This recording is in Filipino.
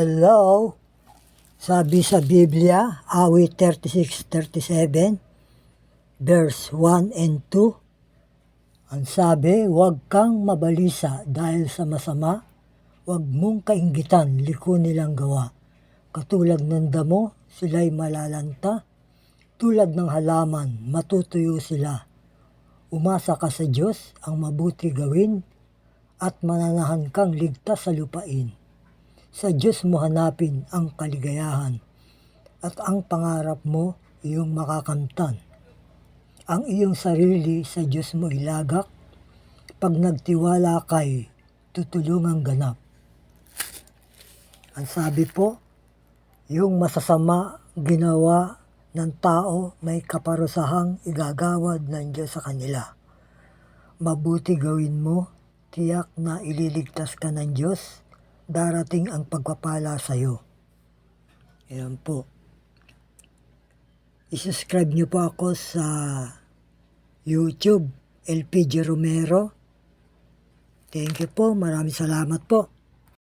Hello? Sabi sa Biblia, awit 36-37, verse 1 and 2, ang sabi, huwag kang mabalisa dahil sa masama, huwag mong kaingitan liko nilang gawa. Katulad ng damo, sila'y malalanta, tulad ng halaman, matutuyo sila. Umasa ka sa Diyos ang mabuti gawin at mananahan kang ligtas sa lupain. Sa Diyos mo hanapin ang kaligayahan at ang pangarap mo iyong makakamtan. Ang iyong sarili sa Diyos mo ilagak, pag nagtiwala kay tutulungang ganap. Ang sabi po, yung masasama ginawa ng tao may kaparusahang igagawad ng Diyos sa kanila. Mabuti gawin mo, tiyak na ililigtas ka ng Diyos, darating ang pagpapala sa iyo. Yan po. I-subscribe niyo po ako sa YouTube, LPG Romero. Thank you po. Maraming salamat po.